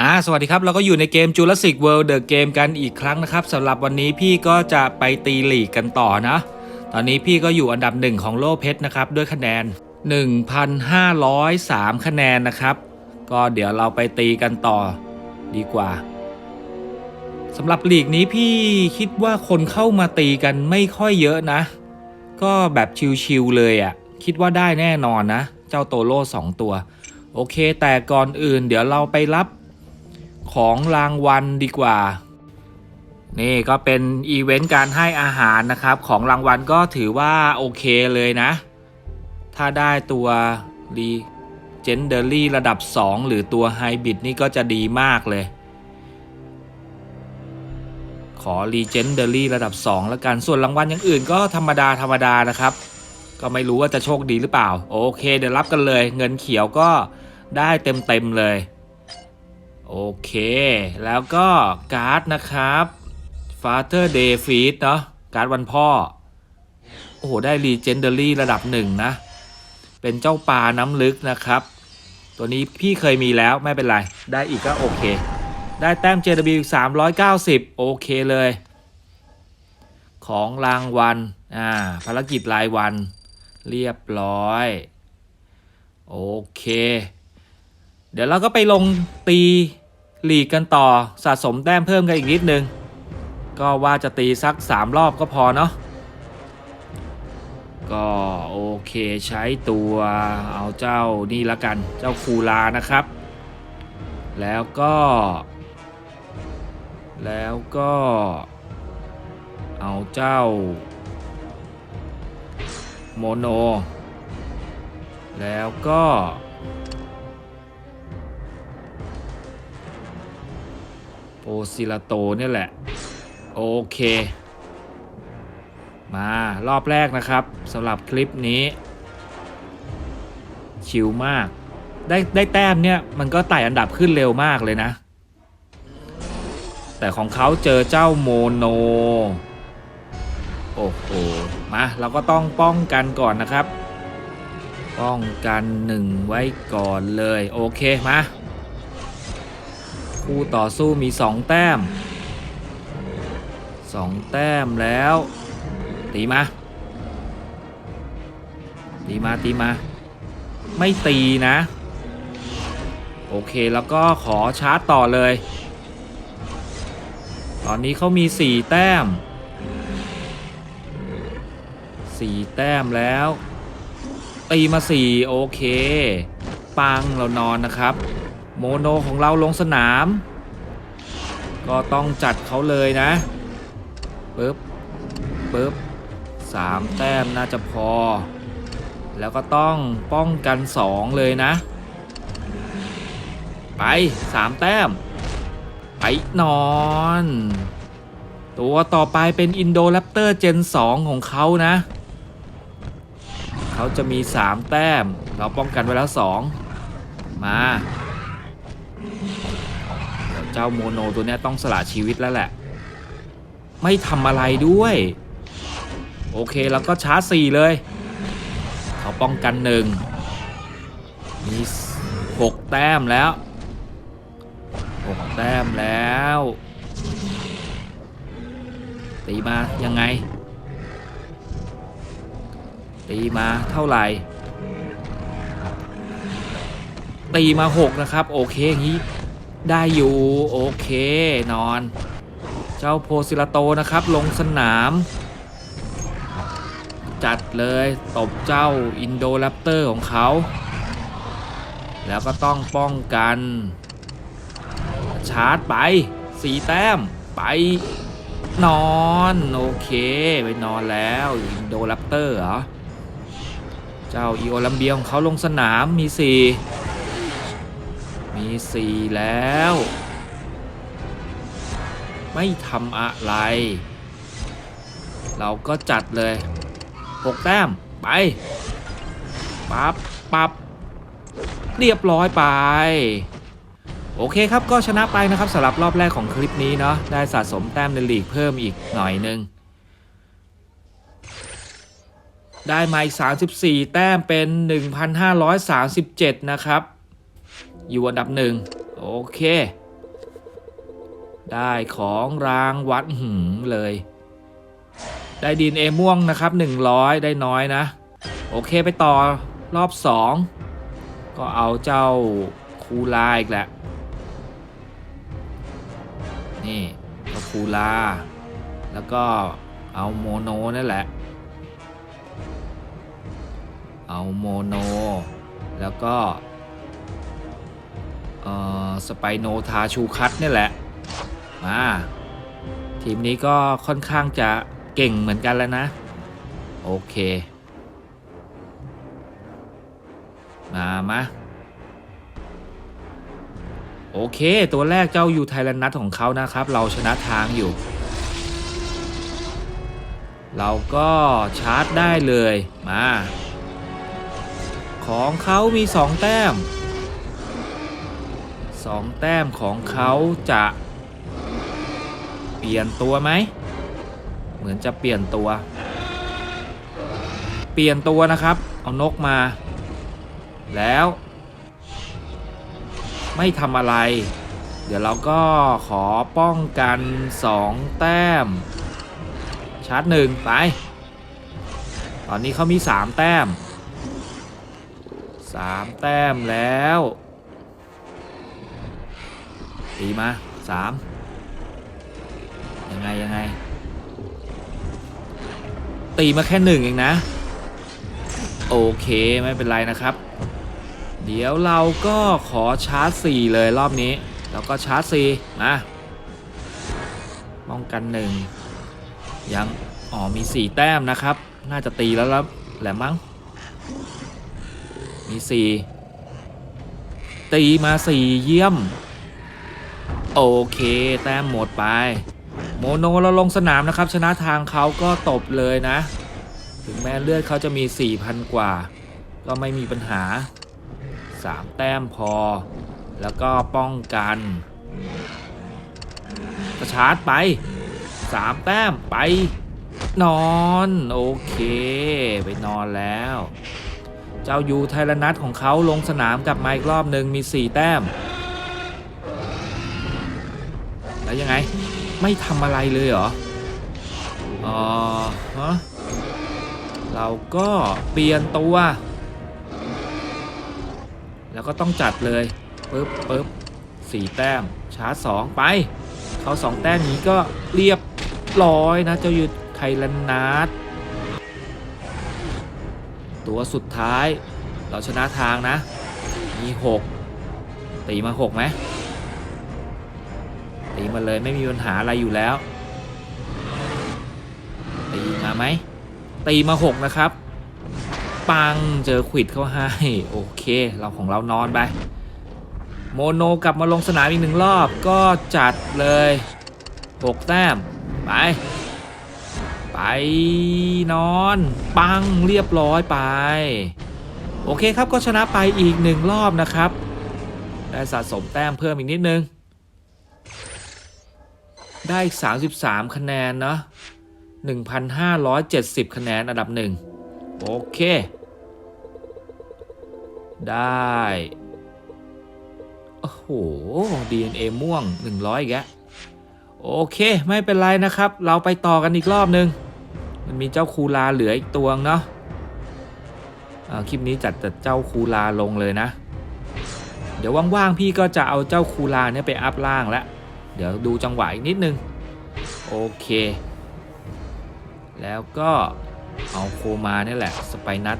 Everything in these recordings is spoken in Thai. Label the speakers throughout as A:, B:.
A: อ่าสวัสดีครับ เราก็อยู่ในเกม Jurassic World The Game กันอีกครั้งนะครับสำหรับวันนี้พี่ก็จะไปตีหลีกกันต่อนะ ตอนนี้พี่ก็อยู่อันดับหนึ่งของโลกเพชรนะครับ ด้วยคะแนน 1,503 คะแนนนะครับ ก็เดี๋ยวเราไปตีกันต่อดีกว่าสำหรับหลีกนี้พี่คิดว่าคนเข้ามาตีกันไม่ค่อยเยอะนะ ก็แบบชิวๆเลยอะ่ะ คิดว่าได้แน่นอนนะ เจ้าโตโร่สองตัว โอเค แต่ก่อนอื่น เดี๋ยวเราไปรับของรางวัลดีกว่า นี่ก็เป็นอีเวนต์การให้อาหารนะครับ ของรางวัลก็ถือว่าโอเคเลยนะ ถ้าได้ตัวรีเจนเดอรี่ระดับ 2 หรือตัวไฮบิดนี่ก็จะดีมากเลย ขอรีเจนเดอรี่ระดับ 2 แล้วกัน ส่วนรางวัลอย่างอื่นก็ธรรมดาธรรมดานะครับ ก็ไม่รู้ว่าจะโชคดีหรือเปล่า โอเค เดี๋ยวรับกันเลย เงินเขียวก็ได้เต็มๆเลย โอเค แล้วก็การ์ดนะครับ Father Day Feast เนาะการ์ดวันพ่อ โอ้โห ได้ Legendary ระดับหนึ่งนะ เป็นเจ้าปลาน้ำลึกนะครับ ตัวนี้พี่เคยมีแล้วไม่เป็นไร ได้อีกก็โอเค ได้แต้ม JW อีก390 โอเคเลย ของรางวัล อ่า ภารกิจรายวัน เรียบร้อย โอเค เดี๋ยวเราก็ไปลงตีหลีกกันต่อสะสมแต้มเพิ่มกันอีกนิดนึง ก็ว่าจะตีสัก 3 รอบก็พอเนาะก็โอเคใช้ตัวเอาเจ้านี่ละกันเจ้าคูลานะครับ แล้วก็ แล้วก็ เอาเจ้า โมโน แล้วก็ โอซิลาโตเนี่ยแหละ โอเค มารอบแรกนะครับสำหรับคลิปนี้ ชิลมาก ได้ได้แต้มเนี่ย มันก็ไต่อันดับขึ้นเร็วมากเลยนะ แต่ของเขาเจอเจ้าโมโน โอ้โห มาเราก็ต้องป้องกันก่อนนะครับ ป้องกันหนึ่งไว้ก่อนเลย โอเค มาคู่ต่อสู้มี 2 แต้ม 2 แต้มแล้ว ตีมา ตีมาตีมา ไม่ตีนะ โอเคแล้วก็ขอชาร์จต่อเลย ตอนนี้เขามี4แต้ม4แต้มแล้วตีมา4โอเค ปังเรานอนนะครับ โมโนของเราลงสนาม ก็ต้องจัดเขาเลยนะปึ๊บปึ๊บสามแต้มน่าจะพอ แล้วก็ต้องป้องกันสองเลยนะ ไปสามแต้ม ไปนอน ตัวต่อไปเป็นอินโดแรปเตอร์เจน 2 ของเขานะ เขาจะมี 3 แต้ม เราป้องกันไว้แล้ว 2 มาเจ้าโมโนตัวนี้ต้องสละชีวิตแล้วแหละ ไม่ทำอะไรด้วย โอเคแล้วก็ชาร์จ 4 เลย เขาป้องกันหนึ่งมี6แต้มแล้ว 6แต้มแล้ว ตีมายังไง ตีมาเท่าไหร่ ตีมา6นะครับ โอเคอย่างนี้ได้อยู่โอเคนอน เจ้าโพซิลาโตนะครับ ลงสนาม จัดเลยตบเจ้าอินโดแรปเตอร์ของเขา แล้วก็ต้องป้องกัน ชาร์จไปสีแต้มไป นอนโอเคไปนอนแล้วอินโดแรปเตอร์เหรอ เจ้าอีโอลัมเบียของเขาลงสนามมีสี่มีสี่แล้ว ไม่ทำอะไร เราก็จัดเลยหกแต้มไปปับ๊บปั๊บเรียบร้อยไป โอเคครับก็ชนะไปนะครับสำหรับรอบแรกของคลิปนี้เนาะได้สะสมแต้มในลีกเพิ่มอีกหน่อยนึง ได้มาอีก 34 แต้มเป็น 1,537 นะครับ อยู่อันดับหนึ่งโอเค ได้ของรางวัลหืมเลย ได้ดินเอม่วงนะครับ 100 ได้น้อยนะ โอเคไปต่อรอบ 2 ก็เอาเจ้าคูลาอีกแหละ นี่ก็คูลา แล้วก็เอาโมโนนั่นแหละ เอาโมโน แล้วก็เอ่อสไปโนทาชูคัตนี่แหละ มา ทีมนี้ก็ค่อนข้างจะเก่งเหมือนกันแล้วนะ โอเค มามา โอเค ตัวแรกเจ้ายูไทยแลนด์นัทของเขานะครับ เราชนะทางอยู่ เราก็ชาร์จได้เลยมา ของเขามี 2 แต้ม 2 แต้มของเขาจะเปลี่ยนตัวไหม เหมือนจะเปลี่ยนตัว เปลี่ยนตัวนะครับ เอานกมา แล้ว ไม่ทำอะไร เดี๋ยวเราก็ขอป้องกัน 2 แต้ม ชาร์จหนึ่งไป ตอนนี้เขามี 3 แต้ม 3 แต้มแล้วตีมา 3 ยังไง ยังไง ตีมาแค่หนึ่งเองนะ โอเค ไม่เป็นไรนะครับ เดี๋ยวเราก็ขอชาร์จ 4 เลยรอบนี้ แล้วก็ชาร์จ 4 มาป้องกันหนึ่งยัง อ๋อ มี 4 แต้มนะครับ น่าจะตีแล้วแล้วแหละมั้ง มี 4 ตีมา 4 เยี่ยม โอเค แต้มหมดไป โมโนเราลงสนามนะครับ ชนะทางเขาก็ตบเลยนะ ถึงแม้เลือดเขาจะมี 4,000 กว่า ก็ไม่มีปัญหา 3 แต้มพอ แล้วก็ป้องกันกระชาร์จไป 3 แต้มไป นอน โอเค ไปนอนแล้ว เจ้ายูไทรนัทของเขาลงสนามกับไมาอีกรอบหนึ่งมี 4 แต้ม แล้วยังไง ไม่ทำอะไรเลยเหรออ๋อฮะเราก็เปลี่ยนตัว แล้วก็ต้องจัดเลยปึ๊บปึ๊บสี่แต้มชาร์จสองไป เขาสองแต้มนี้ก็เรียบร้อยนะ เจ้ายุดไทยลันนาดตัวสุดท้ายเราชนะทางนะ มีหกตีมาหกไหมตีมาเลยไม่มีปัญหาอะไรอยู่แล้ว ตีมาไหมตีมาหกนะครับ ปังเจอขวิดเข้าให้ โอเค เราของเรานอนไป โมโนกลับมาลงสนามอีกหนึ่งรอบก็จัดเลยหกแต้ม ไป ไปนอน ปังเรียบร้อยไป โอเคครับก็ชนะไปอีกหนึ่งรอบนะครับ ได้สะสมแต้มเพิ่มอีกนิดนึง ได้อีก 33 คะแนนเนาะ1,570 คะแนนอันดับหนึ่งโอเค ได้ โอ้โห DNA ม่วง 100อีกแล้วโอเค ไม่เป็นไรนะครับ เราไปต่อกันอีกรอบนึง มันมีเจ้าคูลาเหลืออีกตัวงเนาะอ่าคลิปนี้จัดแต่เจ้าคูลาลงเลยนะ เดี๋ยวว่างๆพี่ก็จะเอาเจ้าคูลาเนี่ยไปอัพล่างแล้ว เดี๋ยวดูจังหวะอีกนิดนึง โอเค แล้วก็เอาโคมาเนี่ยแหละ สไปนัท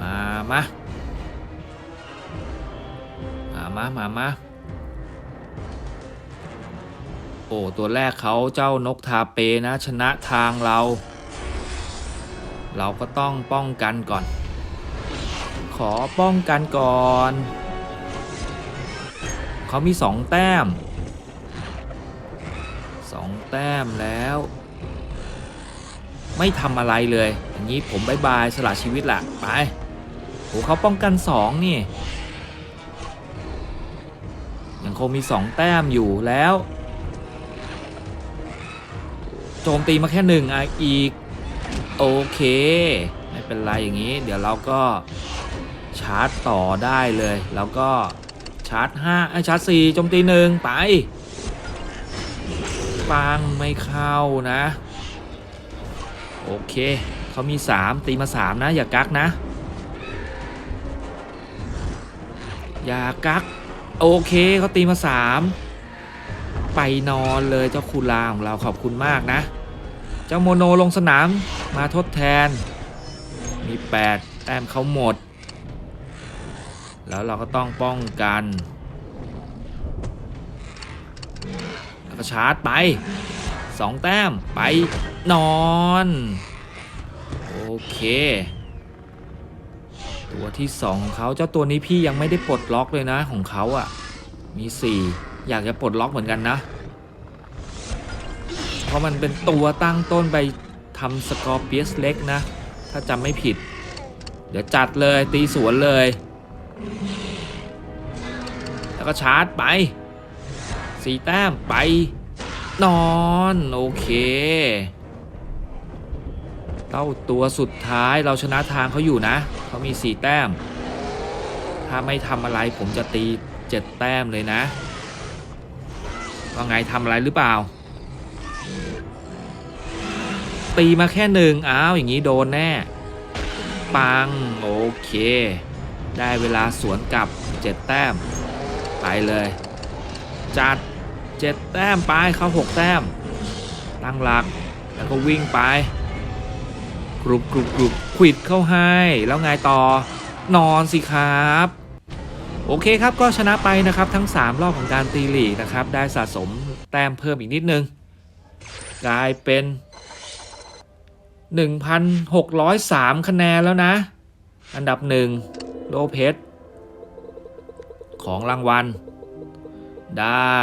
A: มามามามามามาโอ้ตัวแรกเขาเจ้านกทาเปนะชนะทางเรา เราก็ต้องป้องกันก่อน ขอป้องกันก่อน เขามีสองแต้มสองแต้มแล้ว ไม่ทำอะไรเลย อย่างนี้ผมบายบายสละชีวิตละไป โหเขาป้องกันสองนี่ ยังคงมีสองแต้มอยู่แล้ว โจมตีมาแค่หนึ่งอะอีก โอเค ไม่เป็นไรอย่างนี้ เดี๋ยวเราก็ชาร์จต่อได้เลย แล้วก็ชาร์จ5ไอยชาร์จ4โจมตีหนึ่งไปปังไม่เข้านะ โอเค เขามี 3 ตีมา 3 นะ อย่ากักนะ อย่ากัก โอเคเขาตีมา3ไปนอนเลยเจ้าคูลาของเราขอบคุณมากนะ เจ้าโมโนลงสนามมาทดแทน มี 8 แต้มเขาหมด แล้วเราก็ต้องป้องกัน แล้วก็ชาร์จไป 2 แต้มไปนอน โอเค ตัวที่สองของเขาเจ้าตัวนี้พี่ยังไม่ได้ปลดล็อกเลยนะของเขาอะ่ะ มี4อยากจะปลดล็อกเหมือนกันนะ เพราะมันเป็นตัวตั้งต้นไปทำสกอร์เปียสเล็กนะ ถ้าจำไม่ผิด เดี๋ยวจัดเลยตีสวนเลย แล้วก็ชาร์จไปสีแต้มไป นอน โอเคเต้าตัวสุดท้ายเราชนะทางเขาอยู่นะ เขามีสี่แต้ม ถ้าไม่ทำอะไรผมจะตีเจ็ดแต้มเลยนะ ว่าไงทำอะไรหรือเปล่า ตีมาแค่หนึ่งอ้าว อย่างนี้โดนแน่ ปัง โอเค ได้เวลาสวนกลับเจ็ดแต้ม ไปเลย จัดเจ็ดแต้มไปเข้าหกแต้ม ตั้งหลักแล้วก็วิ่งไป รุบกรุบกรุบควิดเข้าให้ แล้วไงต่อนอนสิครับ โอเคครับก็ชนะไปนะครับทั้ง 3 รอบของการตีลีกนะครับ ได้สะสมแต้มเพิ่มอีกนิดนึง กลายเป็น 1,603 คะแนนแล้วนะ อันดับหนึ่งโลเพชรของรางวัล ได้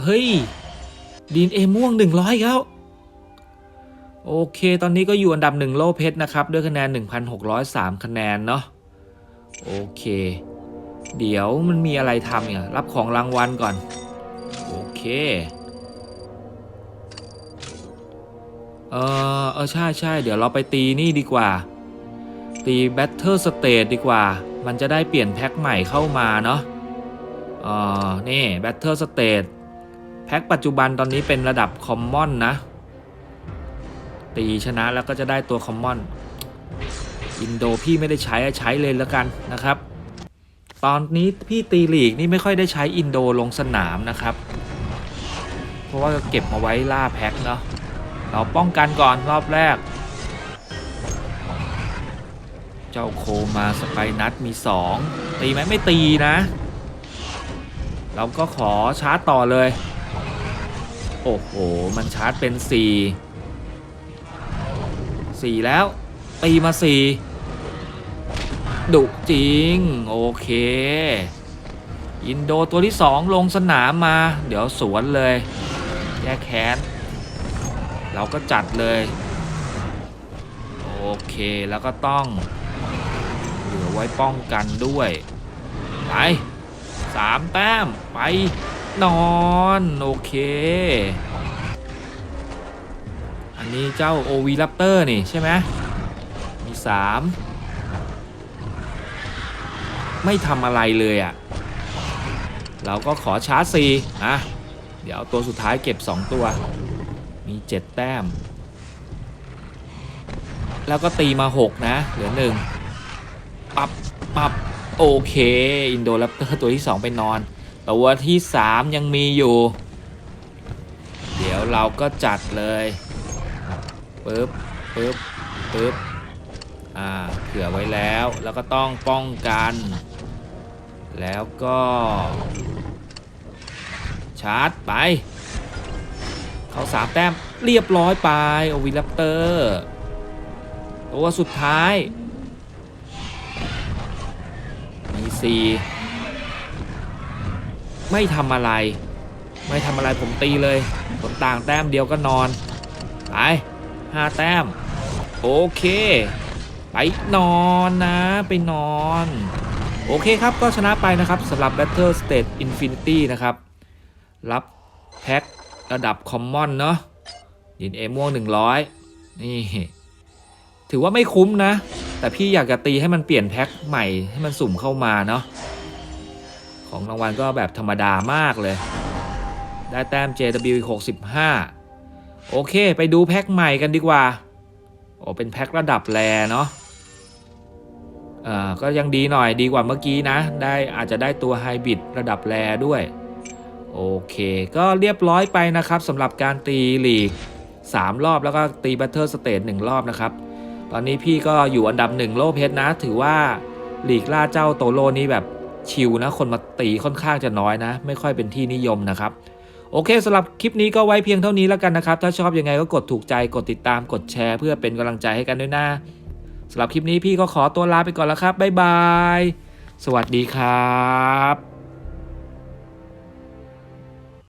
A: เฮ้ย ดีนเอม่วง 100 แล้ว โอเค ตอนนี้ก็อยู่อันดับหนึ่งโลเพชรนะครับ ด้วยคะแนน 1,603 คะแนนเนาะโอเค เดี๋ยวมันมีอะไรทำเนี่ยรับของรางวัลก่อน โอเคเออเออใช่ใช่เดี๋ยวเราไปตีนี่ดีกว่า ตีแบทเทิลสเตทดีกว่า มันจะได้เปลี่ยนแพ็คใหม่เข้ามาเนาะเออนี่แบทเทิลสเตทแพ็คปัจจุบันตอนนี้เป็นระดับคอมมอนนะ ตีชนะแล้วก็จะได้ตัวคอมมอนอินโดพี่ไม่ได้ใช้ใช้เลยแล้วกันนะครับ ตอนนี้พี่ตีลีกนี่ไม่ค่อยได้ใช้อินโดลงสนามนะครับ เพราะว่าเก็บมาไว้ล่าแพ็คเนาะเราป้องกันก่อนรอบแรก เจ้าโคมาสไปนัทมี 2 ตีไหมไม่ตีนะ เราก็ขอชาร์จต่อเลย โอ้โห มันชาร์จเป็น 4 4แล้วตีมา4ดุจริง โอเค อินโดตัวที่2ลงสนามมา เดี๋ยวสวนเลยแก้แค้น เราก็จัดเลย โอเคแล้วก็ต้อง เหลือไว้ป้องกันด้วย ไปสามแต้ม ไปนอน โอเค นี้เจ้าโอวีรัปเตอร์นี่ใช่ไหมมีสามไม่ทำอะไรเลยอะ่ะ เราก็ขอชาร์จสี่อะ เดี๋ยวตัวสุดท้ายเก็บ 2 ตัว มี 7 แต้ม แล้วก็ตีมา 6 นะ เหลือ 1 ปับปับโอเค อินโดแรปเตอร์ตัวที่ 2 ไปนอน ตัวที่ 3 ยังมีอยู่ เดี๋ยวเราก็จัดเลย ปึ๊บปึ๊บปึ๊บอ่าเผื่อไว้แล้วแล้วก็ต้องป้องกัน แล้วก็ ชาร์จไป เขาสามแต้มเรียบร้อยไปโอวิลัปเตอร์ตัวสุดท้ายมีสี่ไม่ทำอะไร ไม่ทำอะไรผมตีเลยผลต่างแต้มเดียวก็นอน ไป หาแต้ม โอเค ไปนอนนะ ไปนอน โอเคครับก็ชนะไปนะครับสำหรับ Battle State Infinity นะครับ รับแพ็คระดับคอมมอนเนาะดินเอม่วง 100 นี่ ถือว่าไม่คุ้มนะ แต่พี่อยากจะตีให้มันเปลี่ยนแพ็คใหม่ให้มันสุ่มเข้ามาเนาะของรางวัลก็แบบธรรมดามากเลย ได้แต้ม JW อีก65 โอเค ไปดูแพ็คใหม่กันดีกว่า โอ้เป็นแพ็คระดับแรเนาะอ่าก็ยังดีหน่อยดีกว่าเมื่อกี้นะ ได้อาจจะได้ตัวไฮบริดระดับแรด้วย โอเค ก็เรียบร้อยไปนะครับสำหรับการตีลีก 3 รอบแล้วก็ตีบัตเทอร์สเตท1รอบนะครับ ตอนนี้พี่ก็อยู่อันดับหนึ่งโลเพชรนะ ถือว่าลีกล่าเจ้าโตโลนี้แบบชิลนะ คนมาตีค่อนข้างจะน้อยนะ ไม่ค่อยเป็นที่นิยมนะครับ โอเคสำหรับคลิปนี้ก็ไว้เพียงเท่านี้แล้วกันนะครับ ถ้าชอบยังไงก็กดถูกใจกดติดตามกดแชร์ เพื่อเป็นกำลังใจให้กันด้วยนะสำหรับคลิปนี้พี่ก็ขอตัวลาไปก่อนแล้วครับบ๊ายบาย สวัสดีครับ